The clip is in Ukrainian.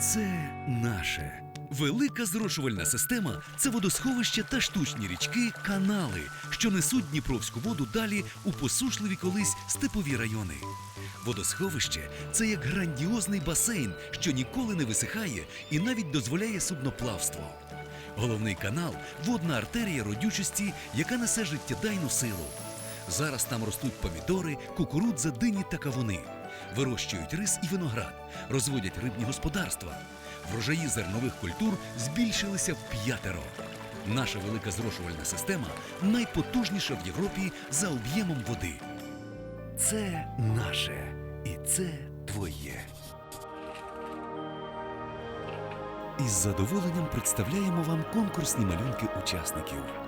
Це наше. Велика зрошувальна система це водосховище та штучні річки, канали, що несуть Дніпровську воду далі у посушливі колись степові райони. Водосховище це як грандіозний басейн, що ніколи не висихає і навіть дозволяє судноплавство. Головний канал водна артерія родючості, яка несе життєдайну силу. Зараз там ростуть помідори, кукурудза, дині та кавуни. Вирощують рис і виноград, розводять рибні господарства. Врожаї зернових культур збільшилися в п'ятеро. Наша велика зрошувальна система найпотужніша в Європі за об'ємом води. Це наше і це твоє. Із задоволенням представляємо вам конкурсні малюнки учасників.